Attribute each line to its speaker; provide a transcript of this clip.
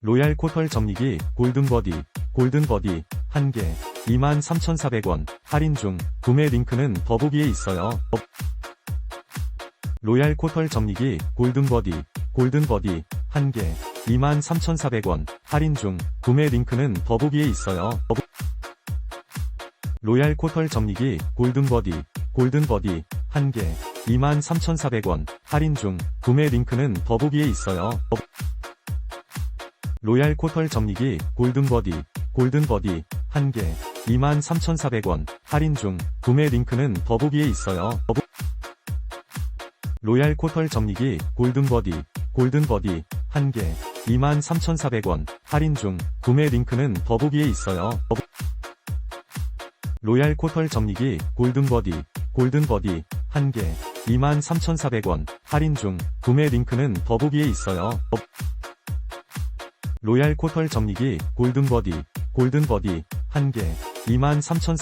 Speaker 1: 로얄 코털 정리기 골든버디 골든버디 1개 23,400원 할인 중 구매 링크는 더보기에 있어요. 더- 로얄 코털 정리기 골든버디 골든버디 1개 23,400원 할인 중 구매 링크는 더보기에 있어요. 로얄 코털 정리기 골든버디 골든버디 1개 23,400원 할인 중 구매 링크는 더보기에 있어요. 더- 로얄 코털 정리기 골든버디 골든버디 1개 23,400원 할인 중 구매 링크는 더보기에 있어요. 더보- 로얄 코털 정리기 골든버디 골든버디 1개 23,400원 할인 중 구매 링크는 더보기에 있어요. 더보- 로얄 코털 정리기 골든버디 골든버디 1개 23,400원 할인 중 구매 링크는 더보기에 있어요. 더- 로얄 코털 정리기 골든버디 골든버디 1개 23,400